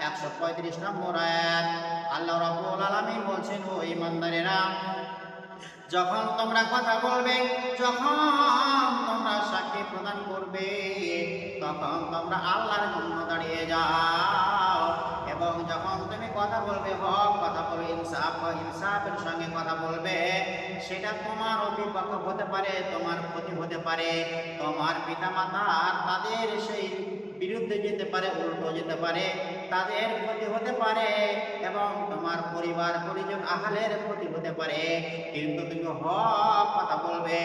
একশো পঁয়ত্রিশ নম্বর বলছেন যখন তোমরা কথা বলবে, যখন তোমরা সাক্ষী প্রদান করবে, তখন তোমরা আল্লাহর জন্য দাঁড়িয়ে যাও। এবং যখন তুমি কথা বলবে, হক কথা বলবে, ইনসাফ ইনসাফের সঙ্গে কথা বলবে, সেটা তোমার বিপক্ষ হতে পারে, তোমার ক্ষতি হতে পারে। তোমার পিতা মাতা তাদের সেই বিরুদ্ধে যেতে পারে, উল্টো যেতে পারে, তাদের ক্ষতি হতে পারে এবং তোমার পরিবার, পরিজন আহালের ক্ষতি হতে পারে। কিন্তু তুমি হক কথা বলবে,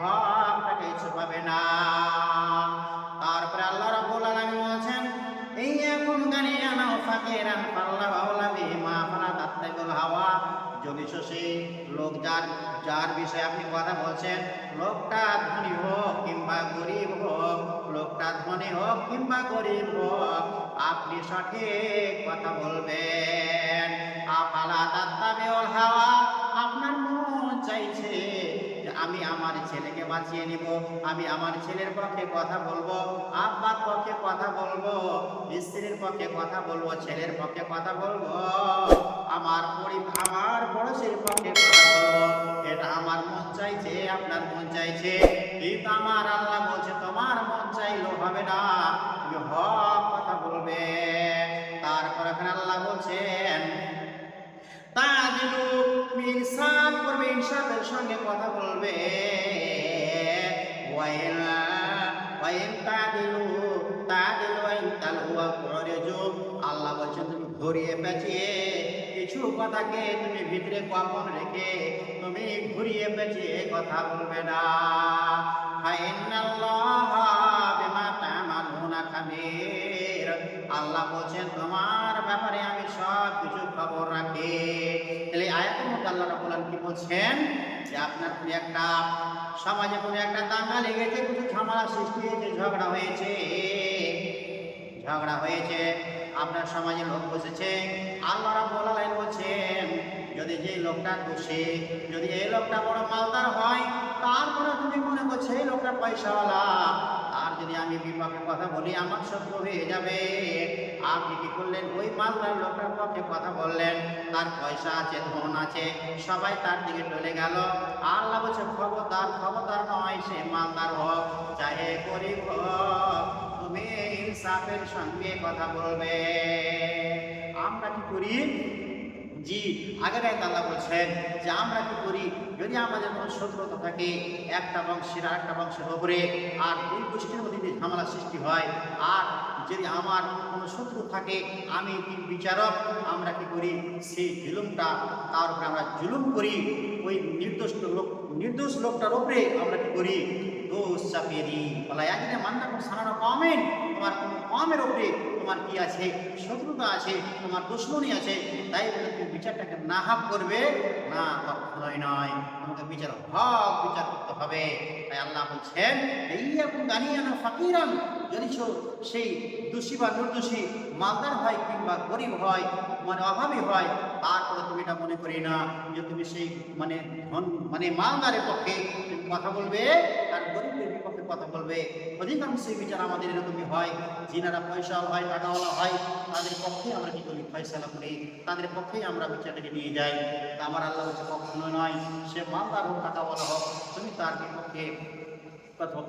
হকটাকে ছুপাবে না। তারপরে আল্লাহ রাব্বুল আলামিন বলেছেন এই এখন গানি আনা ফাকিরান পাল্লা বাউলা বিমা ফালা তাত্তাবিল হাওয়া। যদি শশী লোক যার যার বিষয়ে আপনি কথা বলছেন, লোকটা ধনী হোক কিংবা গরিব হোক, লোকটা ধনী হোক কিংবা গরিব হোক, আপনি সঠিক কথা বলবেন। আপালা তাত্তাবিল হাওয়া আমি আমার ছেলেকে বাঁচিয়ে নিব, আমি আমার ছেলের পক্ষে কথা বলব, আব্বার পক্ষে কথা বলব, স্ত্রীর পক্ষে কথা বলব, ছেলের পক্ষে কথা বলব, আমার আমার পড়োশির পক্ষে কথা বলব। এটা আমার মন চাইছে, আপনার মন চাইছে। কিন্তু আমার আল্লাহ বলছে, তোমার মন চাইলেও হবে না। তুমি হক কথা বলবে। তারপর এখানে আল্লাহ বলছেন তাদিলু ইনসাফ করবে ইনসাফের সঙ্গে কথা বলবে। ওয়াইল ওয়াইল তাদিলু তাদিলু ওয়াইল তালহুয়া কুরজু আল্লাহ বলছেন তুমি ঘুরিয়ে পেঁচিয়ে কিছু কথাকে তুমি ভিতরে গোপন রেখে তুমি ঘুরিয়ে পেঁচিয়ে কথা বলবে না? ফাইনাল্লাহা বিমা তা'মালুনা খাবীর। আল্লাহ বলছেন তোমার ব্যাপারে আমি সব আল্লাহ রাব্বুল আলামিন কি বলছেন? যে আপনার কোনো একটা সমাজে কোনো একটা দাঙ্গা লেগেছে, কিছু ঝামেলা সৃষ্টি হয়েছে, ঝগড়া হয়েছে ঝগড়া হয়েছে, আপনার সমাজে লোক বসেছে, আল্লাহ রাব্বুল বলছেন, যদি যে লোকটা দোষী, যদি এই লোকটা বড় মালদার হয় তারপরে তুমি মনে করছ এই লোকটা পয়সাওয়ালা যদি আমি বিপক্ষে কথা বলি, আমার শত্রু হয়ে যাবে। আপনি কি করলেন? ওই মালদার লোকটার পক্ষে কথা বললেন। তার পয়সা আছে, ধন আছে, সবাই তার দিকে চলে গেল। আল্লাহ বলছে, খবরদার খবরদার নয় সে মালদার হোক। চাহে গরিব হোক, তুমি ইনসাফের সঙ্গে কথা বলবে। আমরা কি করি? জি, আগের আয়াত আল্লাহ বলছেন যে, আমরা কি করি? যদি আমাদের কোনো শত্রুতা থাকে, একটা বংশের আর একটা বংশের ওপরে আর দুই গোষ্ঠীর মধ্যে যদি ঝামেলা সৃষ্টি হয়, আর যদি আমার কোনো শত্রু থাকে, আমি বিচারক, আমরা কি করি? সেই জুলুমটা, তার উপরে আমরা জুলুম করি। ওই নির্দোষ লোক, নির্দোষ লোকটার উপরে আমরা কি করি? দোষ চাপিয়ে দিই। বলা, একদিনে মান্না কোন সানানো কমেন। তোমার কোন কমের উপরে তোমার কি আছে? শত্রুতা আছে, তোমার দুশ্মনী আছে। তাই বলে তুমি বিচারটাকে না হাফ করবে? না, কখনোই নয়। তোমাকে বিচার হক বিচার করতে হবে। তাই আল্লাহ বলছেন এই এখন গানিয়ানা ফাকিরান। যদি সেই দোষী বা নির্দোষী, মালদার হয় কিংবা গরিব হয় মানে অভাবী হয় তারপরে তুমি এটা মনে করি না যে তুমি সেই মানে মানে মালদারের পক্ষে তুমি কথা বলবে? গরিবের বিপক্ষে কথা বলবে। অধিকাংশই বিচার আমাদের এরকমই হয়। যিনারা পয়সা হয়, টাকাওয়ালা হয়, তাদের পক্ষে আমরা কি করি? ফয়সালা করি। তাদের পক্ষেই আমরা বিচারটাকে নিয়ে যাই। আমার আল্লাহ হচ্ছে কখনো নয়। সে মালদার হোক, টাকাওয়ালা হোক, তুমি তার বিপক্ষে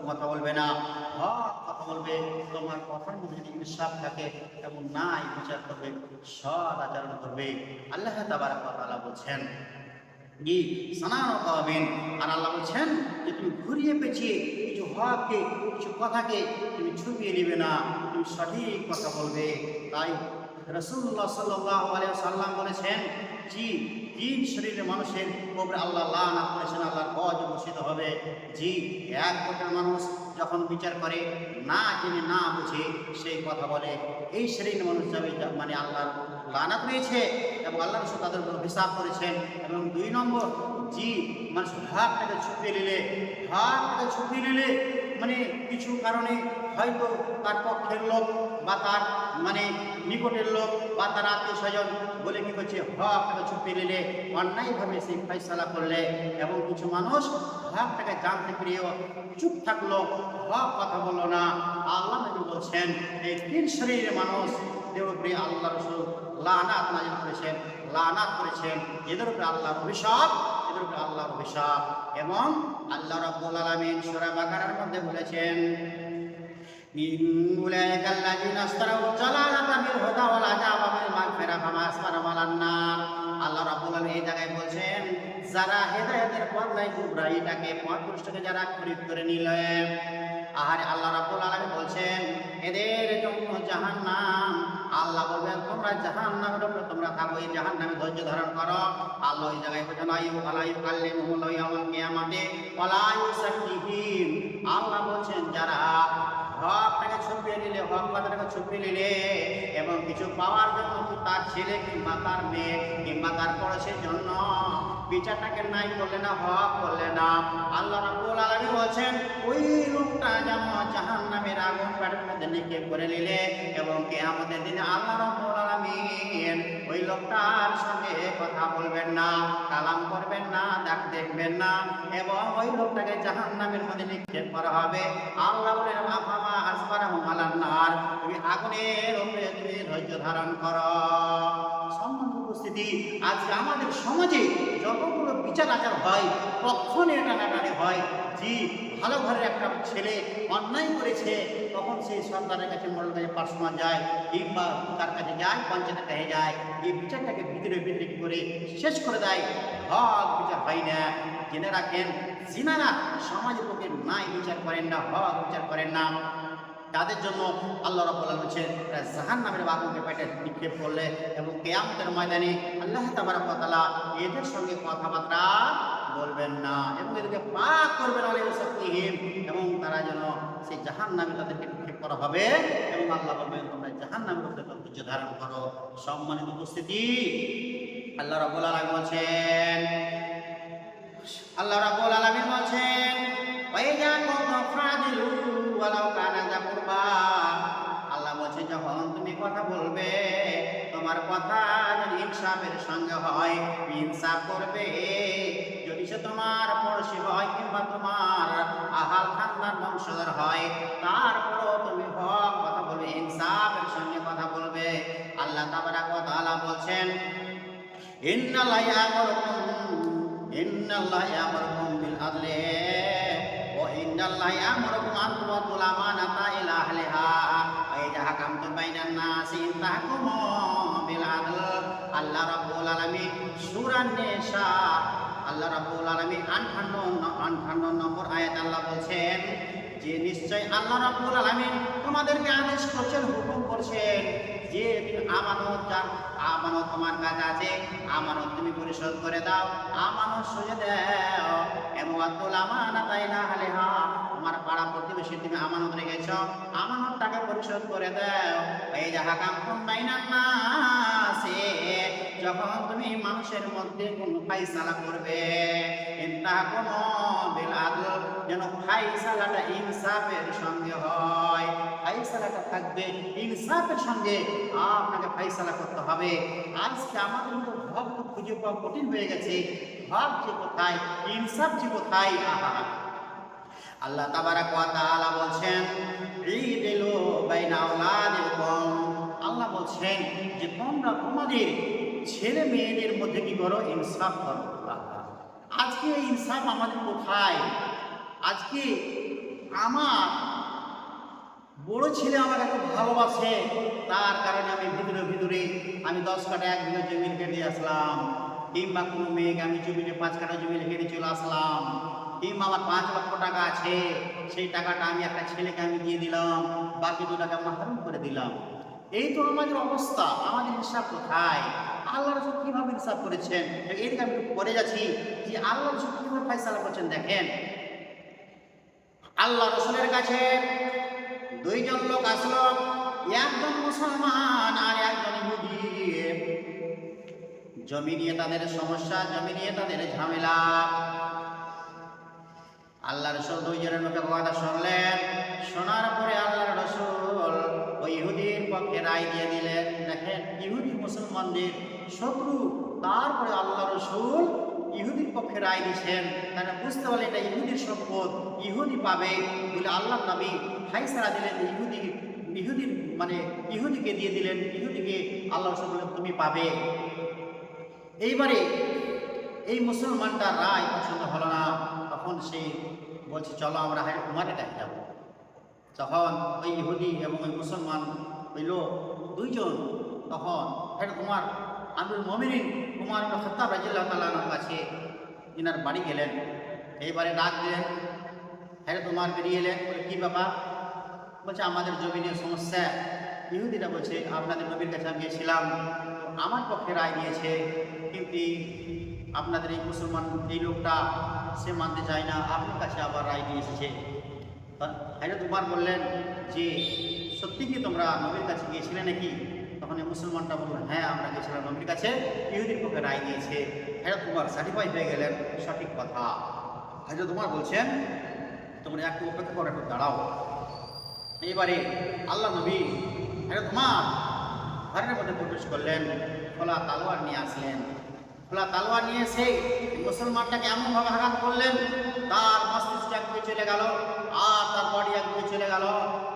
কথা বলবে না। হক কথা বলবে। তোমার কথার মধ্যে যদি ইনসাফ থাকে এবং নাই বিচার করবে, সৎ আচরণ করবে। আল্লাহ তাবারাক তাআলা বলছেন জি সানানো পাবেন আর আল্লাহ বলছেন যে তুমি ঘুরিয়ে পেঁচিয়ে কিছু হককে কিছু কথাকে তুমি ছুপিয়ে নেবে না, তুমি সঠিক কথা বলবে। তাই রসুল্লাহ সাল্লাহ আলিয়া সাল্লাম বলেছেন জি তিন শরীরের মানুষের উপরে আল্লাহ লানা করেছেন, আল্লাহর গজ বসিত হবে। জি, এক কোটার মানুষ যখন বিচার করে, না জেনে, না বুঝে, সেই কথা বলে। এই শ্রেণির মানুষ যাবে মানে আল্লাহর লানাত রয়েছে এবং আল্লাহ রসুল তাদের উপর হিসাব করেছেন। এবং দুই নম্বর, জি, মানুষ হাতটাকে ছুপিয়ে নিলে, হাতটাকে ছুপিয়ে নিলে মানে কিছু কারণে হয়তো তার পক্ষের লোক বা তার মানে নিকটের লোক বা তার আত্মীয় স্বজন বলে কি করছে? হকটাকে ছুপিয়ে নিলে অন্যায়ভাবে সেই ফয়সালা করলে এবং কিছু মানুষ হকটাকে জানতে পেরেও চুপ থাকল, হক কথা বলল না। আল্লাহ নবী বলছেন, এই তিন শরীরের মানুষ উপরে আল্লাহ রসুল লানাত নাজিল করেছেন, লানাত করেছেন। এদের উপরে আল্লাহর অভিশাপ, এদের উপরে আল্লাহর অভিশাপ। এবং আল্লাহ রাব্বুল আলামিন সূরা বাকারার মধ্যে বলেছেন إن أولئك الذين اشتروا الضلالة بالهدى والعذاب بالمغفرة فما أصبرهم على النار আল্লাহ রাব্বুল আলামিন এই জায়গায় বলছেন যারা হেদায়েতের পথলাই গুমরাহিটাকে পথভ্রষ্টকে যারা খরিদ করে নিলেন আর আল্লাহ রাব্বুল আলামিন বলছেন এদের জন্য জাহান্নাম আল্লাহ বলবেন তোমরা জাহান্নামের উপরে তোমরা থাকো এই জাহান্নামে ধৈর্য ধারণ করো আল্লাহ এই জায়গায় বলছেন আয়ু আলাইউ কাল্লিমুহুল্লাহু ইয়াউমাল কিয়ামাতে ওয়ালা ইউসাক্কিহিম আল্লাহ বলছেন যারা হকটাকে ছুপিয়ে নিলে, হক কথাটাকে ছুপিয়ে নিলে, এবং কিছু পাওয়ার জন্য তার ছেলে কিংবা তার মেয়ে কিংবা তার পড়োশের জন্য বিচারটাকে নাই করলে না, হক করলে না। আল্লাহ রাবুল আলমী বলছেন, ওই লোকটা যেন করে নিলে এবং কিয়ামতের দিনে আল্লাহ রাব্বুল আলামিন ওই লোকটার সঙ্গে কথা বলবেন না, কালাম করবেন না দেখ দেখবেন না এবং ওই লোকটাকে জাহান্নামের মধ্যে নিক্ষেপ করা হবে। আল্লাহ বলেন আফামা তুমি আগুনের উপরে তুমি ধৈর্য ধারণ করো। সম্মান উপস্থিতি আজকে আমাদের সমাজে যতগুলো বিচার আচার হয় কখন এটা নাটানে হয়। জি ভালো ঘরের একটা ছেলে অন্যায় করেছে, তখন সেই সরকারের কাছে মোড়ের কাছে পার্সোনাল যায়, কিংবা তার কাছে যায় পঞ্চায়েতের কাছে যায়। এই বিচারটাকে ভিতরে ভিতরে করে শেষ করে দেয়? হক বিচার হয় না। জেনে রাখেন, যিনারা সমাজের লোকে নাই বিচার করেন না হক বিচার করেন না। তাদের জন্য আল্লাহ রাব্বুল আলামিন বলছেন জাহান নামের বাগুনকে পেটে নিক্ষেপ করলে এবং কেয়ামতের ময়দানে আল্লাহ তাবারক ওয়া তাআলা এদের সঙ্গে কথাবার্তা বলবেন না এবং এদেরকে পাক করবেন আলাইহি সাল্লাম এবং তারা যেন সেই জাহান নামে তাদেরকে নিক্ষেপ করা হবে এবং আল্লাহ বলবেন, তোমরা জাহান নামের উপরে ধৈর্য ধারণ করো। সম্মানিত উপস্থিতি, আল্লাহ রাব্বুল আলামিন বলছেন, আল্লাহ রাব্বুল আলামিন বলছেন আল্লাহ বলছে, যখন তুমি কথা বলবে, তোমার কথা যদি ইনসাফের সঙ্গে হয়, ইনসাফ করবে। যদি সে তোমার পড়শি হয় কিংবা তোমার আহাল খানদান বংশধর হয়, তারপরও তুমি হক কথা বলবে, ইনসাফের সঙ্গে কথা বলবে। আল্লাহ তাবারাক ওয়া তাআলা বলছেন, ইন্নাল্লাহ ইয়ামুরুকুম ইন্নাল্লাহ ইয়ামুরুকুম বিল আদলি। ওয়া ইন্নাল্লাহ ইয়ামুরুকুম আন তুআতুল আমানাতা ইলা আহলিহা ওয়া হাকামতুম বাইনান নাসি তাহকুমু বিল আদল আল্লাহ রাব্বুল আলামিন সূরা নিসা আল্লাহ রাব্বুল আলামিন 58 58 নম্বর আয়াত আল্লাহ বলছেন যে নিশ্চয় আল্লাহ রাব্বুল আলামিন তোমাদেরকে আদেশ করছেন হুকুম করছেন যে আমানত আমানত তোমার কাছে আছে আমানত তুমি পরিশোধ করে দাও আমানত সুজে দাও এবং আতুল আমানাত ইলা আহলিহা তোমার পাড়া প্রতিবেশী, তুমি আমানত রেখেছ। আমানতটাকে পরিশোধ করে দাও। এই যাহা কাম কোন বাইনান নাসে যখন তুমি মানুষের মধ্যে কোন ফাইসালা করবে, ইন্তা কোন বিল যেন ফাইসালাটা ইনসাফের সঙ্গে হয়। ফাইসালাটা থাকবে ইনসাফের সঙ্গে। আপনাকে ফাইসালা করতে হবে। আজকে আমাদের মতো ভাব খুঁজে পাওয়া কঠিন হয়ে গেছে, ভাব যে কোথায়, ইনসাফ যে কোথায়, আহা। আল্লাহ তাবারাক ওয়া তাআলা বলছেন ঈদিলু বাইনা আওলাদিকুম আল্লাহ বলছেন যে, তোমরা তোমাদের ছেলে মেয়েদের মধ্যে কি করো? ইনসাফ করো। আজকে ইনসাফ আমাদের কোথায়? আজকে আমার বড় ছেলে আমাকে এত ভালোবাসে। তার কারণে আমি ভিতরে ভিতরে, আমি দশ কাটা এক বিঘা জমি কেটে আসলাম। কিংবা কোনো মেয়েকে আমি জমিতে পাঁচ কাটা জমি হেঁটে চলে আসলাম। কিংবা আমার পাঁচ লক্ষ টাকা আছে, সেই টাকাটা আমি একটা ছেলেকে আমি দিয়ে দিলাম, বাকি দু টাকা মাহরুম করে দিলাম। এই তো আমাদের অবস্থা। আমাদের হিসাব কোথায়? আল্লাহ রসুল কীভাবে হিসাব করেছেন? এদিকে আমি পরে যাচ্ছি যে আল্লাহ রসুল কীভাবে ফাইসালা করছেন দেখেন। আল্লাহ রসুলের কাছে দুইজন লোক আসলো, একজন মুসলমান আর একজন ইহুদি। জমি নিয়ে তাদের সমস্যা, জমি নিয়ে তাদের ঝামেলা। আল্লাহ রসুল দুইজনের মুখে কথা শুনলেন। শোনার পরে আল্লাহ রসুল ওই ইহুদির পক্ষে রায় দিয়ে দিলেন, দেখেন ইহুদি মুসলমানদের শত্রু। তারপরে আল্লাহ রসুল ইহুদির পক্ষে রায় দিয়েছেন। তারা বুঝতে পারলে এটা ইহুদির সম্পদ। ইহুদি পাবে বলে আল্লাহ নবী ফাইসারা দিলেন ইহুদি ইহুদি মানে ইহুদিকে দিয়ে দিলেন। ইহুদিকে আল্লাহ রসুল বললেন, তুমি পাবে। এইবারে এই মুসলমানটার রায় পছন্দ হলো না। তখন সে বলছে, চলো আমরা হায় উমারে কাছে যাব। তখন ওই ইহুদি এবং ওই মুসলমান ওই লোক দুইজন তখন হেড কুমার আমিরুল মমিনিন কুমার খত্তাব রাজিল্লাহ তাল্লাহর কাছে ইনার বাড়ি গেলেন। এইবারে ডাক দিলেন হ্যাঁ তোমার বেরিয়ে এলেন বলে, কী বাবা বলছে, আমাদের জমিনের সমস্যা। ইহুদিরা বলছে, আপনাদের নবীর কাছে আমি গিয়েছিলাম আমার পক্ষে রায় দিয়েছে, কিন্তু আপনাদের এই মুসলমান, এই লোকটা, সে মানতে চায় না, আপনার কাছে আবার রায় দিয়ে এসেছে। হাইরত উমার বললেন যে সত্যি কি তোমরা নবীর কাছে গিয়েছিলে নাকি? তখন এই মুসলমানটা বলল হ্যাঁ আমরা গেছিলাম নবীর কাছে। ইহুদির পক্ষে রায় দিয়েছে হাইরত উমার সার্টিফাই হয়ে গেলেন, সঠিক কথা। হাইরত তোমার বলছেন, তোমরা একটু অপেক্ষা করে, একটু দাঁড়াও। এবারে আল্লাহ নবী হাইরত উমার ঘরের মধ্যে প্রবেশ করলেন, খোলা তালোয়ার নিয়ে আসলেন। খোলা তালোয়ার নিয়ে এসে মুসলমানটাকে এমনভাবে আঘাত করলেন, তার মস্তিষ্ক একদিকে চলে গেল, আর তার বডি একদিকে চলে গেল।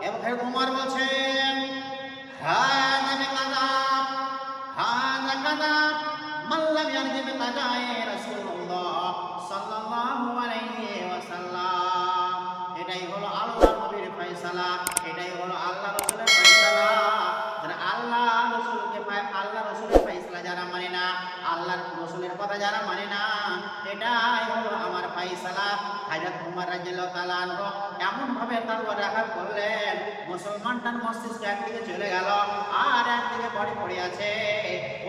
এবং হের কুমার বলছেন হ্যাঁ এটাই হলো আল্লাহ নবীর ফয়সালা, এটাই হলো আল্লাহ রাসূলের ফয়সালা। যারা আল্লাহ রসুলকে আল্লাহ রসুলের ফাইসলা যারা মানে না, আল্লাহর রসুলের কথা যারা মানে না, এটাই হলো আমার ফাইসালা হাজরত উমর রাজিয়াল্লাহু তাআলা আনহু এমন ভাবে তারপর আঘাত করলেন। মুসলমানটার মস্তিষ্ক একদিকে চলে গেল, আর একদিকে বডি পড়ে আছে।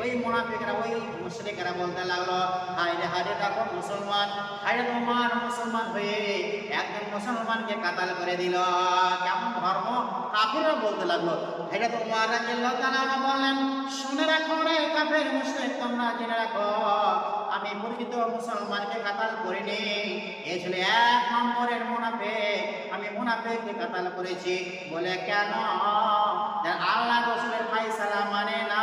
ওই মুনাফিকরা, ওই মুশরিকরা বলতে লাগল, হায় রে হায় রে, দেখো মুসলমান, হায় রে তোমার মুসলমান হয়ে একজন মুসলমানকে কাতাল করে দিল। কেমন ধর্ম? কাফিররা বলতে লাগল এটা রাজিয়াল্লাহু তাআলা বললেন, শুনে রাখো রে কাফের মুশরিক, তোমরা জেনে রাখো আমি পরিচিত মুসলমানকে কাতাল করিনি। এ ছিল এক নম্বরের মুনাফিক আমি মুনাফিককে কাতাল করেছি। বলে কেন? আল্লাহ রসুলের ফাইসালা মানে না,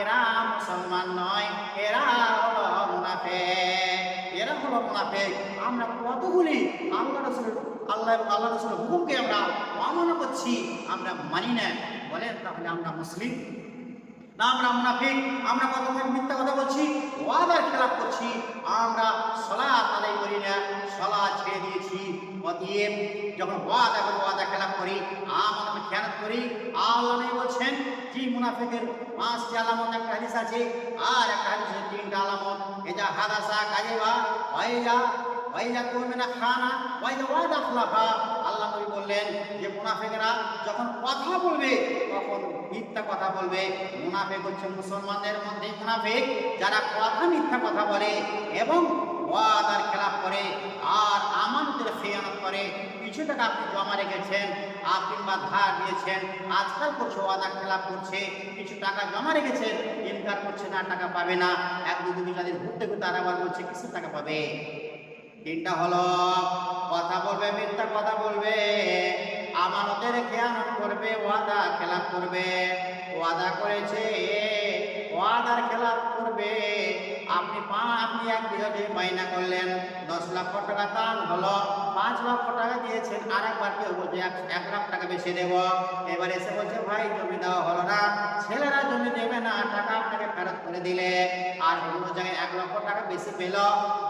এরা মুসলমান নয়, এরা হলো মুনাফিক এরা হলো মুনাফিক আমরা কতগুলি আল্লাহ রসুলের, আল্লাহ আল্লাহ রসুলের হুকুমকে আমরা অমান্য করছি, আমরা মানি না। বলেন তাহলে আমরা মুসলিম? না, আমরা মুনাফিক, আমরা কত বড় মিথ্যা কথা বলছি? ওয়াদার খেলাপ করছি। আমরা সলাৎ আদায় করি না সলাৎ ছেড়ে দিয়েছি। অতএব যখন ওয়াদা করি ওয়াদা খেলাপ করি আমরা খেয়ানত করি। আল্লাহ বলছেন, যে মুনাফিকের পাঁচটি আলামত, একটা হাদিস আছে, আর একটা হাদিসের তিনটা আলামত। এটা হাদাসা কাজেবা ওয়াইজা ওয়াইজা কুমিনা খানা ওয়াইজা ওয়াদা খলাফা আল্লাহ বললেন যে মুনাফিকরা যখন কথা বলবে, তখন মিথ্যা কথা বলবে। মুনাফিক হচ্ছে মুসলমানদের মধ্যে মুনাফিক, যারা কথা মিথ্যা কথা বলে এবং ওয়াদার খেলাপ করে আর আমানতের খেয়ানত করে। কিছু টাকা আপনি জমা রেখেছেন আপনি বা ধার দিয়েছেন, আজকাল করছে ওয়াদা খেলাপ করছে, কিছু টাকা জমা রেখেছেন ইনকার করছে না, টাকা পাবে না। এক দু দিন তাদের ঘুরতে ঘুরতে আর আবার বলছে, কিছু টাকা পাবে। তিনটা হলো কথা বলবে মিথ্যা কথা বলবে আমানতের খেয়ানত করবে ওয়াদা খেলাপ করবে। ওয়াদা করেছে ওয়াদার খেলাপ করবে। আপনি আপনি এক বিঘা মাইনা করলেন। দশ লক্ষ টাকা দাম হলো। পাঁচ লক্ষ টাকা দিয়েছেন আর একবার কেউ বলছে, এক লাখ টাকা বেশি দেব। এবার এসে বলছে, ভাই, জমি দেওয়া হলো না। ছেলেরা জমি দেবে না, টাকা আপনাকে ফেরত করে দিলে। আর অন্য জায়গায় এক লক্ষ টাকা বেশি পেল।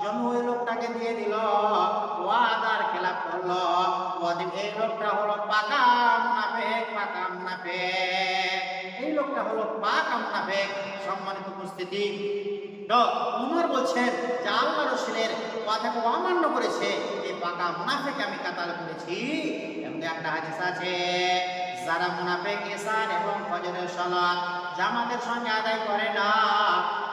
জমি ওই লোকটাকে দিয়ে দিল। ওয়াদার খেলাপ করল। ওয়াদিন এই লোকটা হলো পাকা মুনাফেক পাকা মুনাফেক। এই লোকটা হলো পাকা মুনাফেক। সম্মানিত উপস্থিতি। উমর বলছেন যে আল্লাহ রসুলের কথাকে অমান্য করেছে, এই পাকা মুনাফেকে আমি কাতাল করেছি। এমন একটা হাদিস আছে, যারা মুনাফেক এসান এবং ফজরের সালাত জামাতের সঙ্গে আদায় করে না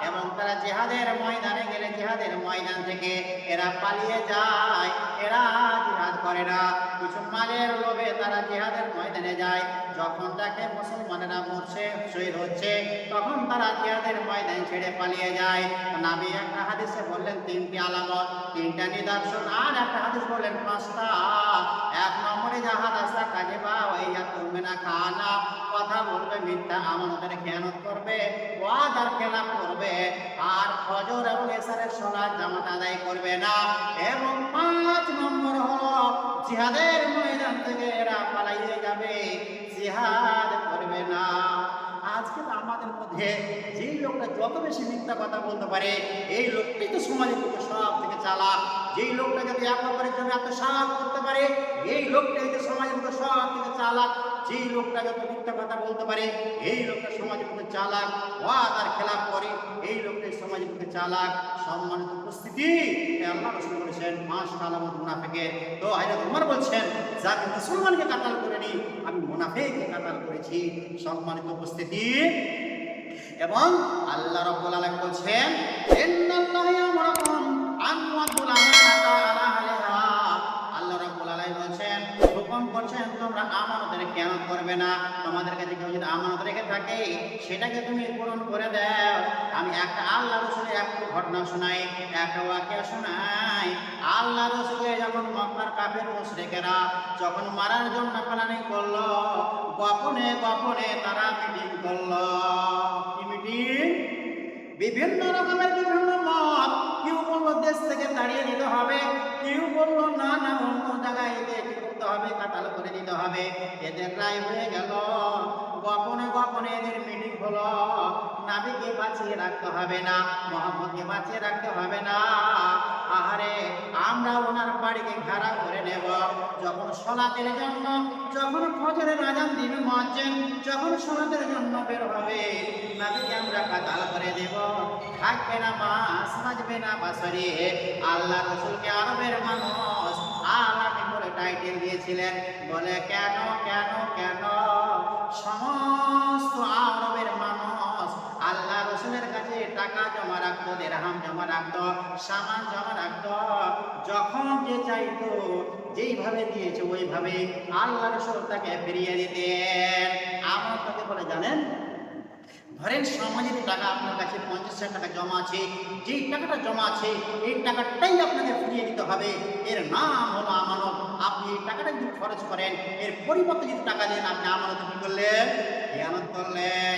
এবং তারা জেহাদের ময়দানে গেলে জেহাদের ময়দান থেকে এরা পালিয়ে যায়। এরা জিহাদ করে না। কিছু মালের লোভে তারা জেহাদের ময়দানে যায়। যখন তাকে মুসলমানেরা মরছে, শহীদ হচ্ছে, তখন তারা জেহাদের ময়দান ছেড়ে পালিয়ে যায়। নাবি একটা হাদিসে বললেন, তিনটি আলামত, তিনটা নিদর্শন, আর একটা হাদিস বললেন, পাঁচটা। এক নম্বরে জাহাদ আসা কাজে বা ওই যা তুমি না, খানা। কথা বলবে মিথ্যা আমাদের খেয়ানত করবে, ওয়াদার খেলাপ করবে। আর ফজর এবং এসারের সোনার জামাত আদায় করবে না। এবং পাঁচ নম্বর হলো, জিহাদের ময়দান থেকে এরা পালাইয়ে যাবে। জিহাদ করবে না। আজকে আমাদের মধ্যে যেই লোকটা যত বেশি মিথ্যা কথা বলতে পারে, এই লোকটাই তো সমাজের মধ্যে সব থেকে চালাক। যেই লোকটা যদি এক অপরের জন্য এত সাহায্য করতে পারে, এই লোকটাই তো সমাজের মধ্যে সব থেকে চালাক। যেই লোকটা যত মিথ্যা কথা বলতে পারে, এই লোকটা সমাজের মধ্যে চালাক ওয়াদার খেলাপ করে, এই লোকটা সমাজের মধ্যে চালাক, সম্মানিত উপস্থিতি। বলেছেন মাস আলামত মুনাফেকের তো হাইরাত উমর বলছেন, যাকে মুসলমানকে কাতাল করেনি আমি মুনাফেককে কাতাল করেছি। সম্মানিত উপস্থিতি। এবং আল্লাহ রাব্বুল আলামিন বলছেন, ইন্নাল্লাহা হুকুম করছেন তোমরা আমানতের খেয়ানত করবে না। তোমাদের কাছে কেউ যদি আমানত রেখে থাকে, সেটাকে তুমি পূরণ করে দাও। আমি একটা আল্লাহ রসুলের একটা ঘটনা শোনাই, একটা ওয়াকিয়া শোনাই। আল্লাহ রসুলের যখন মক্কার কাফের মুশরিকেরা যখন মারার জন্য প্ল্যানিং করল গোপনে গোপনে তারা মিটিং করল। কি মিটিং? বিভিন্ন রকমের বিভিন্ন মত। কেউ বলল, দেশ থেকে তাড়িয়ে দিতে হবে। কেউ বলল, না না, অন্য জায়গায় করতে হবে কাতাল করে দিতে হবে। এদের রায় হয়ে গেল। গোপনে গোপনে এদের মিটিং হলো। নাবিকে বাঁচিয়ে রাখতে হবে না, মোহাম্মদকে বাঁচিয়ে রাখতে হবে না। আহারে, আমরা ওনার বাড়িকে ঘেরা করে নেব। যখন সলাতের জন্য, যখন ফজরের আজান দিবে মজ্জেন যখন সলাতের জন্য বের হবে নাবিকে আমরা কাতাল করে দেব। থাকবে না মাস বাজবে না বাসরে আল্লাহ রসুলকে আরবের মানুষ বলে টাইটেল দিয়েছিলেন। বলে, কেন কেন কেন? সমস্ত আরবের মানুষ আল্লাহ রসুলের কাছে টাকা জমা রাখতো, দেড়হাম জমা রাখতো, সামান জমা রাখতো। যখন যে চাইতো, যেইভাবে দিয়েছে, ওইভাবে আল্লাহ রসুল তাকে ফিরিয়ে দিতেন। আমার তাকে বলে, জানেন ধরেন সামাজিক টাকা আপনার কাছে পঞ্চাশ হাজার টাকা জমা আছে, যেই টাকাটা জমা আছে, এই টাকাটাই আপনাকে ফিরিয়ে দিতে হবে। এর নাম হলো আমানত। আপনি এই টাকাটা যদি খরচ করেন, এর পরিবর্তে যদি টাকা দেন, আপনি আমানত কি করলেন? করলেন।